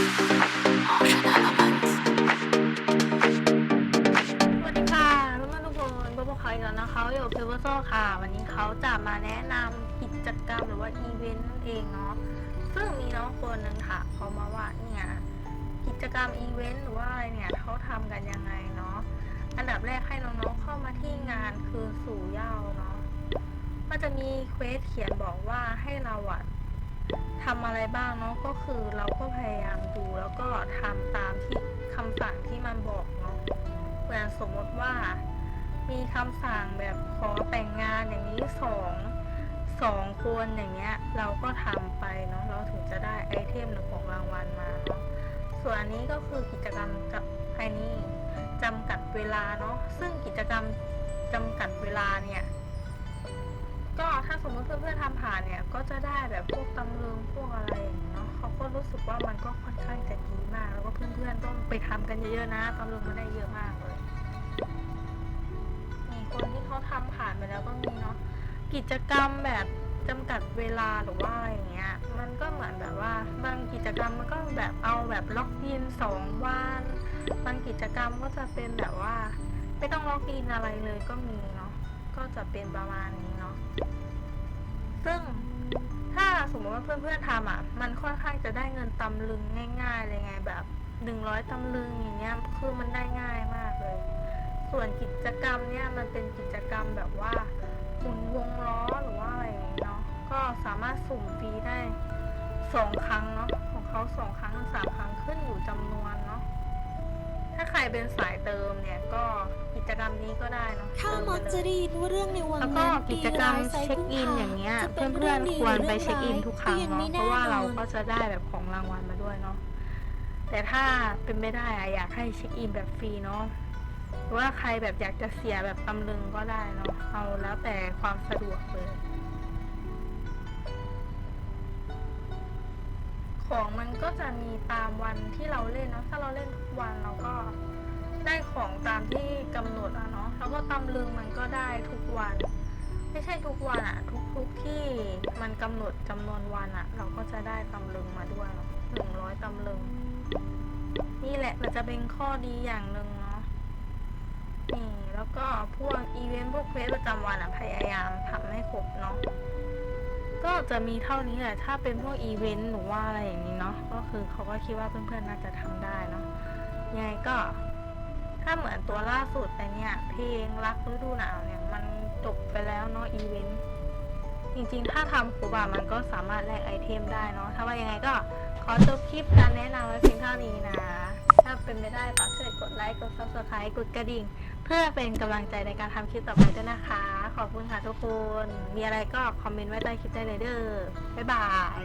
สวัสดีค่ะเพื่อนทุกคนพบกับเขาอีกแล้วนะคะอยู่กับเพเวอร์โซค่ะ วันนี้เขาจะมาแนะนำกิจกรรมหรือว่าอีเวนต์นั่นเองเนาะ ซึ่งมีน้องคนหนึ่งค่ะเขามาว่าเนี่ยกิจกรรมอีเวนต์หรือว่าอะไรเนี่ยเขาทำกันยังไงเนาะ อันดับแรกให้น้องๆเข้ามาที่งานคือสู่เย้าเนาะ มันจะมีเควสเขียนบอกว่าให้เราอะ ทำอะไรบ้างเนาะก็คือเราก็พยายามดูแล้วก็ทำตามที่คำสั่งที่มันบอกเนาะเหมือนสมมติว่ามีคำสั่งแบบขอแต่งงานอย่างนี้สองสองคนอย่างเงี้ยเราก็ทำไปเนาะเราถึงจะได้ไอเทมหรือของรางวัลมาเนาะส่วนอันนี้ก็คือกิจกรรมกับไอนี่จำกัดเวลาเนาะซึ่งกิจกรรมจำกัดเวลาเนี่ยก็ถ้าสมมติเพื่อนๆทำผ่านเนี่ย รู้สึกว่ามันก็ค่อนข้างจะดีมาก แล้วก็เพื่อนๆต้องไปทำกันเยอะๆนะตำลึงมันได้เยอะมากเลยมีคนที่เขาทำผ่านไปแล้วก็มีเนาะกิจกรรมแบบจำกัดเวลาหรือว่าอะไรอย่างเงี้ย มันก็เหมือนแบบว่าบางกิจกรรมมันก็แบบเอาแบบล็อกอินสองวันบางกิจกรรมก็จะเป็นแบบว่า ไม่ต้องล็อกอินอะไรเลยก็มีเนาะก็จะเป็นประมาณนี้เนาะซึ่ง ถ้าสมมติว่าเพื่อนๆทำอะ มันค่อนข้างจะได้เงินตำลึงง่ายๆเลยไงแบบหนึ่งร้อยตำลึงอย่างเงี้ยคือมันได้ง่ายมากเลย ส่วนกิจกรรมเนี่ยมันเป็นกิจกรรมแบบว่าหมุนวงล้อหรือว่าอะไรเนาะก็สามารถสุ่มฟรีได้สองครั้งเนาะของเขาสองครั้งสามครั้งขึ้นอยู่จำนวนเนาะถ้าใครเป็นสายเติมเนี่ยก็ จกรรมนี้ก็ได้เนาะถ้าเติมมัไปกเลจะยได้ยินว่าเรื่องในวังแล้วก็นั้นกิจกรรมดีายไซเช็คอินพึ่อย่างเงี้ยจะเพื่ป็อนดีๆควรไปหอเช็คอินทุกครั้งยังเนาะไม่เพราะว่าเราแน่นอนก็จะได้แบบของรางวัลมาด้วยเนาะแต่ถ้าเป็นไม่ได้อะอยากให้เช็คอินแบบฟรีเนาะหรือว่าใครแบบอยากจะเสียแบบตำลึงก็ได้เนาะเอาแล้วแต่ความสะดวกเลยของมันก็จะมีตามวันที่เราเล่นเนาะถ้าเราเล่นทุกวันเรา กำหนดอะเนาะแล้วก็ตำลึงมันก็ได้ทุกวัน ไม่ใช่ทุกวันอะทุกๆที่มันกำหนดจำนวนวันอะเราก็จะได้ตำลึงมาด้วยเนาะหนึ่งร้อยตำลึง นี่แหละมันจะเป็นข้อดีอย่างหนึ่งเนาะนี่แล้วก็พวกอีเวนต์พวกเควสประจำวันอะพยายามทำให้ครบเนาะก็จะมีเท่านี้แหละ ถ้าเป็นพวกอีเวนต์หรือว่าอะไรอย่างนี้เนาะ ก็คือเขาก็คิดว่าเพื่อนๆน่าจะทำได้เนาะยังไงก็ ถ้าเหมือนตัวล่าสุดแต่เนี่ยเพลงรักฤดูหนาวเนี่ยมันจบไปแล้วเนาะอีเวนต์จริงๆ ถ้าทำครบอะมันก็สามารถแลกไอเทมได้เนาะถ้าว่ายังไงก็ขอจบคลิปการแนะนำไว้เพียงเท่านี้นะ ถ้าเป็นไม่ได้ฝากช่วยกดไลค์กด subscribe กดกระดิ่ง เพื่อเป็นกำลังใจในการทำคลิปต่อไปด้วยนะคะ ขอบคุณค่ะทุกคน มีอะไรก็คอมเมนต์ไว้ใต้คลิปได้เลยเด้อบ๊ายบาย